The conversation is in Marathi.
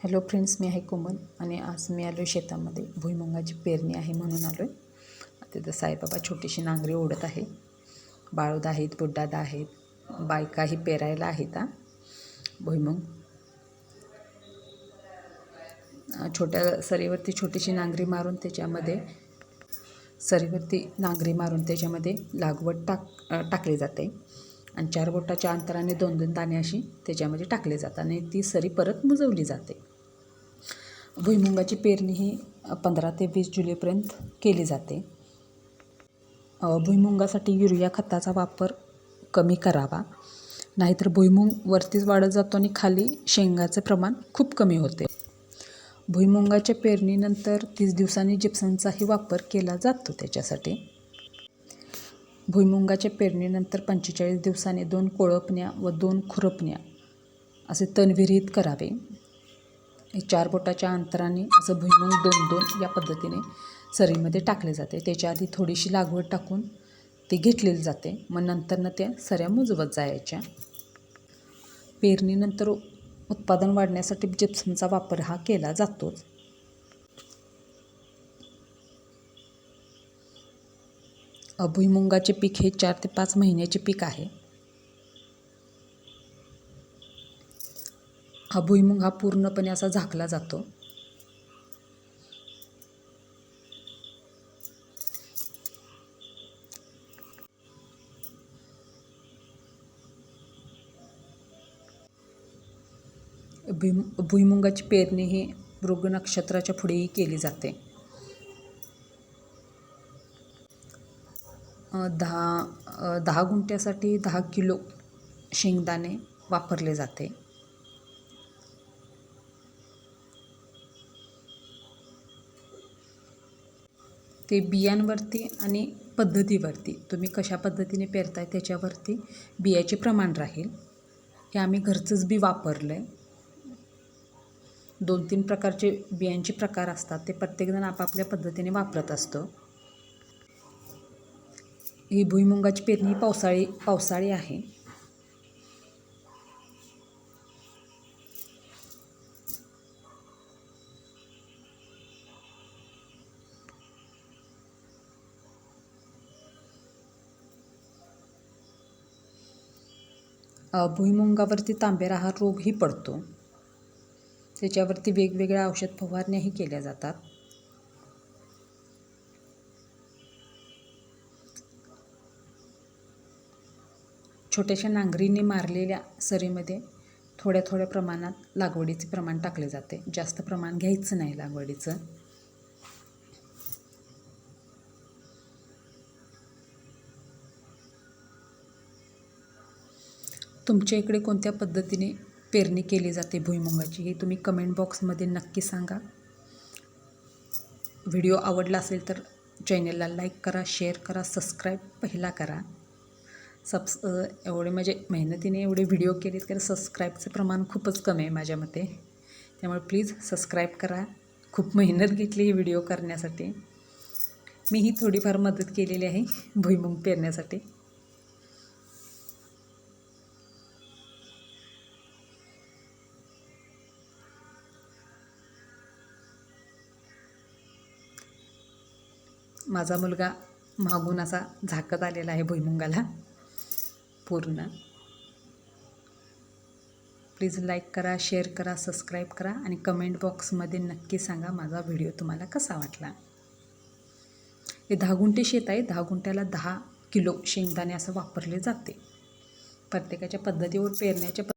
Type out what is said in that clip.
हॅलो फ्रेंड्स मी आहे कोमल आणि आज मी आलो आहे शेतामध्ये. भुईमुगाची पेरणी आहे म्हणून आलो आहे तिथं साईबाबा छोटीशी नांगरी ओढत आहे. बाळूद आहेत बुड्डादा आहेत बायकाही पेरायला आहेत हा. भुईमुंग. छोट्या सरीवरती छोटीशी नांगरी मारून त्याच्यामध्ये सरीवरती नांगरी मारून त्याच्यामध्ये लागवड टाक टाकली जाते. आणि चार बोटाच्या अंतराने दोन दोन दाणे अशी त्याच्यामध्ये टाकले जातात आणि ती सरी परत मुजवली जाते. भुईमुगाची पेरणी ही पंधरा ते वीस जुलैपर्यंत केली जाते. भुईमुगासाठी युरिया खताचा वापर कमी करावा. नाहीतर भुईमुग वरतीच वाढत जातो आणि खाली शेंगाचं प्रमाण खूप कमी होते. भुईमुगाच्या पेरणीनंतर तीस दिवसांनी जिप्सनचाही वापर केला जातो त्याच्यासाठी. भुईमुगाच्या पेरणीनंतर पंचेचाळीस दिवसांनी दोन कोळपण्या व दोन खुरपण्या असे तणविरहित करावे. चार बोटाच्या अंतराने असं भुईमुंग दोन दोन या पद्धतीने सरीमध्ये टाकले जाते. त्याच्या आधी थोडीशी लागवड टाकून ते घेतलेली जाते. मग नंतरनं त्या सऱ्या मुजवत जायच्या. पेरणीनंतर उत्पादन वाढण्यासाठी जिप्समचा वापर हा केला जातोच. अ, भुईमुगाचे पीक हे चार ते पाच महिन्याचे पीक आहे. हा भुईमुग हा पूर्णपणे असा झाकला जातो. भुई भुईमुगाची पेरणी ही मृग नक्षत्राच्या पुढेही केली जाते. दहा दहा गुंठ्यासाठी दहा किलो शेंगदाणे वापरले जाते. ते बियांवरती आणि पद्धतीवरती. तुम्ही कशा पद्धतीने पेरताय त्याच्यावरती बियाचे प्रमाण राहील. हे आम्ही घरचंच बी वापरलं आहे दोन तीन प्रकारचे बियांचे प्रकार असतात ते प्रत्येकजण आपापल्या पद्धतीने वापरत असतो. ही भुईमुगाची पेरणी पावसाळी पावसाळी आहे. भुईमुगावरती तांबेरा हा रोगही पडतो. त्याच्यावरती वेगवेगळ्या औषध फवारण्याही केल्या जातात. छोट्याशा नांगरीने मारलेल्या सरीमध्ये थोड्या थोड्या प्रमाणात लागवडीचे प्रमाण टाकले जाते. जास्त प्रमाण घ्यायचं नाही लागवडीचं. तुमच्या इकडे कोणत्या पद्धतीने पेरणी केली जाते भुईमुगाची हे तुम्ही कमेंट बॉक्समध्ये नक्की सांगा. व्हिडिओ आवडला असेल तर चॅनलला लाईक करा शेअर करा सबस्क्राईब पहिला करा. सबस एवढे म्हणजे मेहनतीने एवढे व्हिडिओ केलेत कारण सबस्क्राईबचं प्रमाण खूपच कमी आहे माझ्या मते. त्यामुळे प्लीज सबस्क्राईब करा. खूप मेहनत घेतली ही व्हिडिओ करण्यासाठी. मीही थोडीफार मदत केलेली आहे भुईमुग पेरण्यासाठी. माझा मुलगा मागून असा झाकत आलेला आहे भुईमुंगाला. पूर्ण. प्लीज लाईक करा शेअर करा सबस्क्राईब करा आणि कमेंट बॉक्समध्ये नक्की सांगा माझा व्हिडिओ तुम्हाला कसा वाटला. हे दहा गुंठे शेत आहे. दहा गुंठ्याला दहा किलो शेंगदाणे असं वापरले जाते. प्रत्येकाच्या पद्धतीवर पेरण्याच्या